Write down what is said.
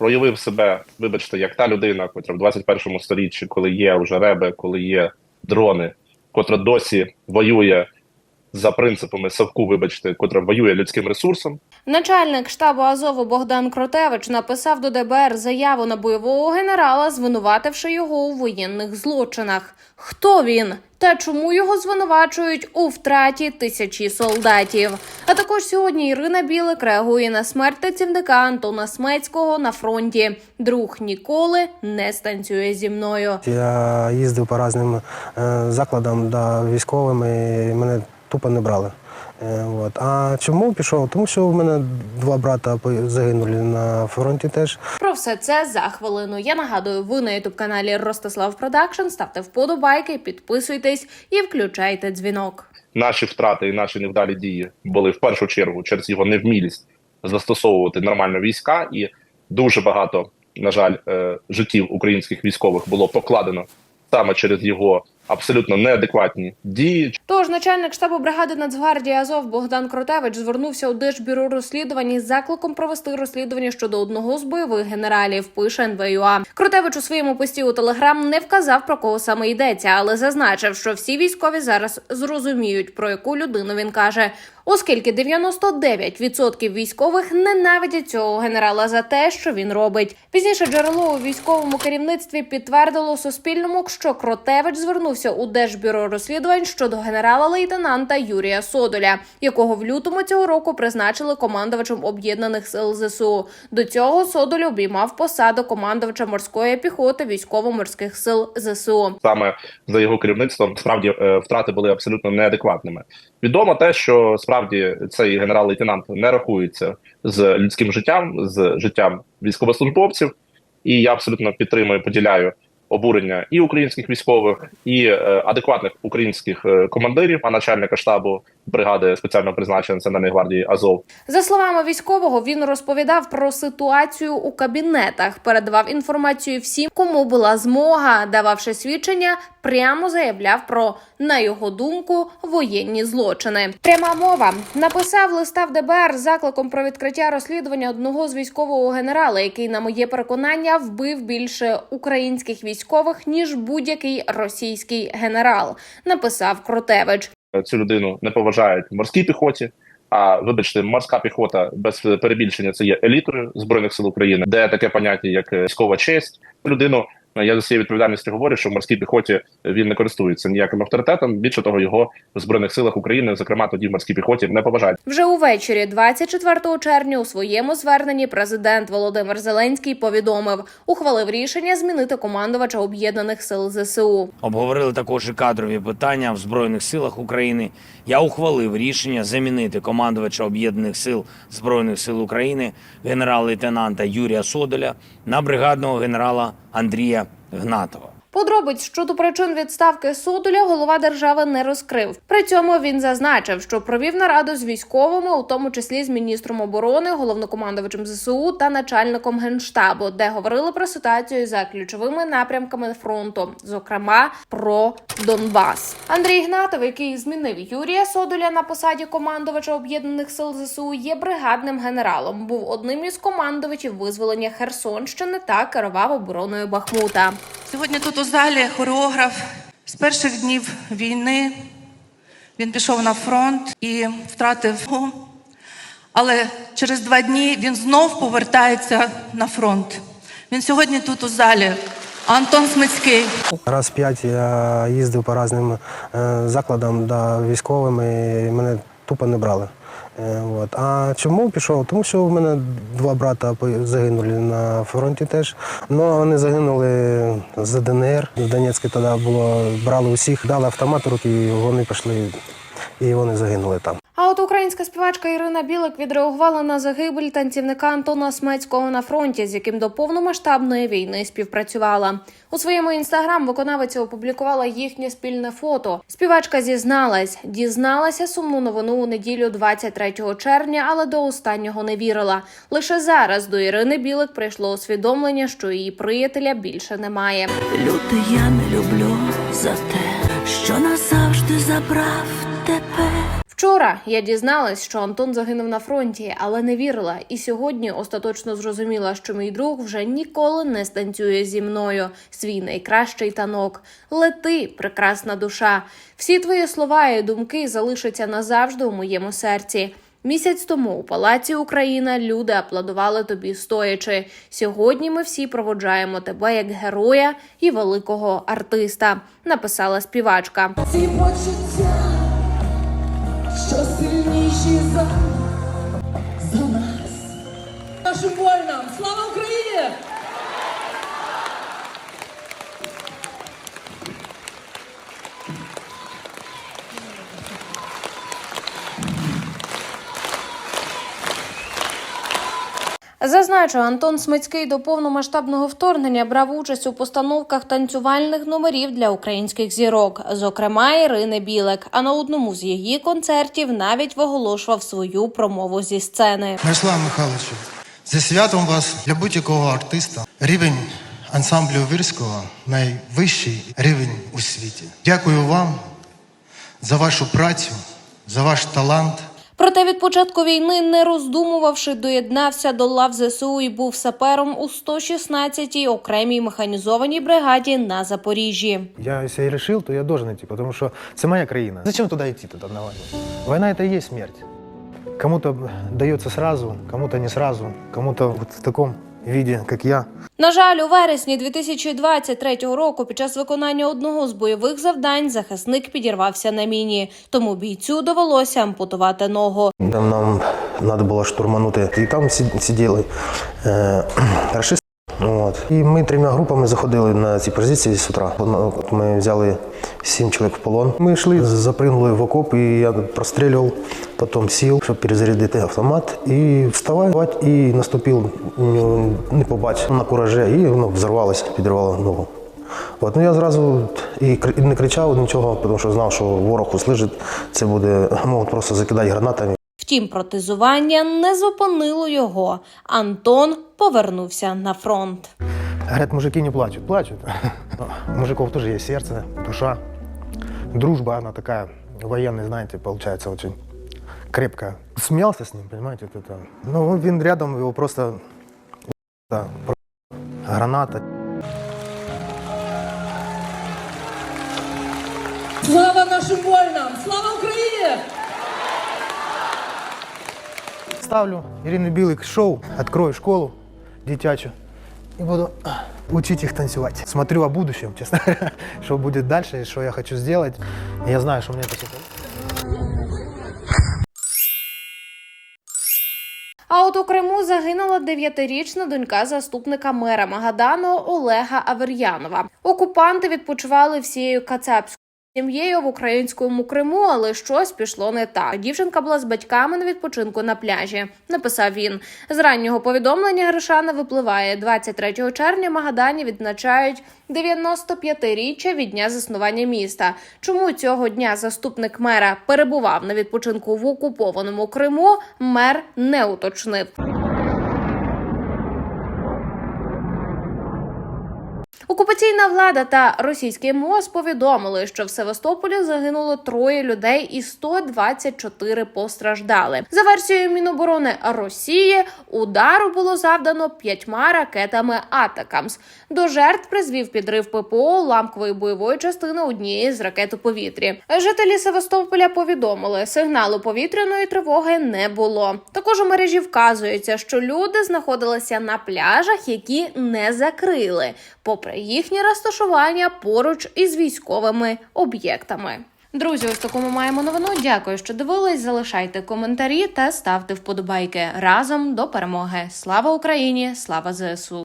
проявив себе, вибачте, як та людина, котра в 21 сторіччі, коли є вже реби, коли є дрони, котра досі воює за принципами Савку, вибачте, котра воює людським ресурсом. Начальник штабу Азову Богдан Кротевич написав до ДБР заяву на бойового генерала, звинувативши його у воєнних злочинах. Хто він та чому його звинувачують у втраті тисячі солдатів? А також сьогодні Ірина Білик реагує на смерть працівника Антона Смецького на фронті. Друг ніколи не станцює зі мною. Я їздив по різним е, закладам да, військовим, мене тупо не брали. Е, От. А чому пішов? Тому що в мене два брата загинули на фронті теж. Про все це за хвилину. Я нагадую, ви на ютуб каналі Ростислав Продакшн. Ставте вподобайки, підписуйтесь і включайте дзвінок. Наші втрати і наші невдалі дії були в першу чергу через його невмілість застосовувати нормально війська, і дуже багато, на жаль, е, життів українських військових було покладено саме через його абсолютно неадекватні дії. Тож начальник штабу бригади Нацгвардії Азов Богдан Кротевич звернувся у Держбюро розслідувань із закликом провести розслідування щодо одного з бойових генералів. Пише НВЮА. Кротевич у своєму пості у Телеграм не вказав про кого саме йдеться, але зазначив, що всі військові зараз зрозуміють про яку людину він каже. Оскільки 99% військових ненавидять цього генерала за те, що він робить. Пізніше джерело у військовому керівництві підтвердило Суспільному, що Кротевич звернувся у Держбюро розслідувань щодо генерала-лейтенанта Юрія Содоля, якого в лютому цього року призначили командувачем об'єднаних сил ЗСУ. До цього Содоль обіймав посаду командувача морської піхоти військово-морських сил ЗСУ. Саме за його керівництвом справді е, втрати були абсолютно неадекватними. Відомо те, що справді цей генерал-лейтенант не рахується з людським життям, з життям військовослужбовців, і я абсолютно підтримую, поділяю обурення і українських військових, і е, адекватних українських е, командирів, а начальника штабу бригади спеціального призначення Національної гвардії Азов. За словами військового, він розповідав про ситуацію у кабінетах, передавав інформацію всім, кому була змога, дававши свідчення, прямо заявляв про, на його думку, воєнні злочини. Пряма мова. Написав листа в ДБР закликом про відкриття розслідування одного з військового генерала, який, на моє переконання, вбив більше українських військових ніж будь-який російський генерал. Написав Кротевич. цю людину не поважають в морській піхоті. А вибачте, морська піхота без перебільшення це є елітою збройних сил України, де таке поняття, як е, військова честь. Людину я за цією відповідальністю говорю, що в морській піхоті він не користується ніяким авторитетом. Більше того, його в збройних силах України, зокрема тоді в морській піхоті, не поважають. Вже увечері, 24 червня, у своєму зверненні президент Володимир Зеленський повідомив, ухвалив рішення змінити командувача об'єднаних сил ЗСУ. Обговорили також і кадрові питання в Збройних силах України. Я ухвалив рішення замінити командувача об'єднаних сил Збройних сил України генерал-лейтенанта Юрія Содоля на бригадного генерала Андрія Гнатова. Подробиць щодо причин відставки Содоля голова держави не розкрив. При цьому він зазначив, що провів нараду з військовими, у тому числі з міністром оборони, головнокомандувачем ЗСУ та начальником генштабу, де говорили про ситуацію за ключовими напрямками фронту, зокрема про Донбас. Андрій Гнатов, який змінив Юрія Содоля на посаді командувача об'єднаних сил ЗСУ, є бригадним генералом. Був одним із командувачів визволення Херсонщини та керував обороною Бахмута. Сьогодні тут у залі хореограф з перших днів війни. Він пішов на фронт і втратив його. Але через два дні він знов повертається на фронт. Він сьогодні тут у залі. Антон Смицький. Раз п'ять я їздив по різним е, закладам да, військовим, і мене тупо не брали. Е, От. А чому пішов? Тому що в мене два брата загинули на фронті теж. Ну вони загинули з ДНР. В Донецьку тоді було, брали усіх, дали автомат руки, і вони пішли, і вони загинули там. А от українська співачка Ірина Білик відреагувала на загибель танцівника Антона Смецького на фронті, з яким до повномасштабної війни співпрацювала. У своєму інстаграм виконавиця опублікувала їхнє спільне фото. Співачка зізналась, дізналася сумну новину у неділю 23 червня, але до останнього не вірила. Лише зараз до Ірини Білик прийшло усвідомлення, що її приятеля більше немає. Люди я не люблю за те, що назавжди забрав. Вчора я дізналась, що Антон загинув на фронті, але не вірила. І сьогодні остаточно зрозуміла, що мій друг вже ніколи не станцює зі мною. Свій найкращий танок. Лети, прекрасна душа. Всі твої слова і думки залишаться назавжди у моєму серці. Місяць тому у палаці Україна люди аплодували тобі стоячи. Сьогодні ми всі проводжаємо тебе як героя і великого артиста. Написала співачка. Ці почуття, що сильніші за, Зазначу, Антон Смицький до повномасштабного вторгнення брав участь у постановках танцювальних номерів для українських зірок, зокрема Ірини Білек. А на одному з її концертів навіть виголошував свою промову зі сцени. Мирослав Михайловичу, зі святом вас для будь-якого артиста. Рівень ансамблю Вірського найвищий рівень у світі. Дякую вам за вашу працю, за ваш талант. Проте від початку війни, не роздумувавши, доєднався до лав ЗСУ і був сапером у 116-й окремій механізованій бригаді на Запоріжжі. Я якщо и решил, то я должен йти, тому що це моя країна. Зачем туди йти тогда на війну? Війна – це є смерть. Кому-то дається сразу, кому-то не сразу, кому-то в таком виде, як я. На жаль, у вересні 2023 року під час виконання одного з бойових завдань захисник підірвався на міні, тому бійцю довелося ампутувати ногу. Там нам треба було штурманути. І там сиділи е. От. І ми трьома групами заходили на ці позиції з утра. Ми взяли сім чоловік в полон. Ми йшли, запригнули в окоп, і я прострілював, потім сів, щоб перезарядити автомат. І вставав, і наступив, ну, не побачив на кураже, і воно взорвалося, підірвало ногу. От, ну я зразу і не кричав нічого, тому що знав, що ворог услижить, це буде, можуть просто закидати гранатами. Втім, протезування не зупинило його. Антон повернувся на фронт. Говорят, мужики не плачут. Плачут. У мужиков тоже есть сердце, душа. Дружба, она такая военная, знаете, получается очень крепкая. Смеялся с ним, понимаете, вот это. Ну, он рядом, его просто да, граната. Слава нашим воїнам! Слава Україні! Ставлю Ирины Билык шоу, открою школу дитячу и буду учить их танцевать. Смотрю о будущем, честно говоря, что будет дальше, и что я хочу сделать. И я знаю, что у меня это все А от у Криму загинула дев'ятирічна донька заступника мера Магадану Олега Авер'янова. Окупанти відпочивали всією кацапською сім'єю в українському Криму, але щось пішло не так. Дівчинка була з батьками на відпочинку на пляжі. Написав він з раннього повідомлення. Гришана випливає 23 червня. Магадані відзначають 95-річчя від дня заснування міста. Чому цього дня заступник мера перебував на відпочинку в окупованому Криму? Мер не уточнив. Окупаційна влада та російський МОЗ повідомили, що в Севастополі загинуло троє людей і 124 постраждали. За версією Міноборони Росії, удару було завдано п'ятьма ракетами Атакамс. До жертв призвів підрив ППО ламкової бойової частини однієї з ракет у повітрі. Жителі Севастополя повідомили, сигналу повітряної тривоги не було. Також у мережі вказується, що люди знаходилися на пляжах, які не закрили, попри їхнє розташування поруч із військовими об'єктами. Друзі, ось такому маємо новину. Дякую, що дивились. Залишайте коментарі та ставте вподобайки разом до перемоги. Слава Україні! Слава ЗСУ!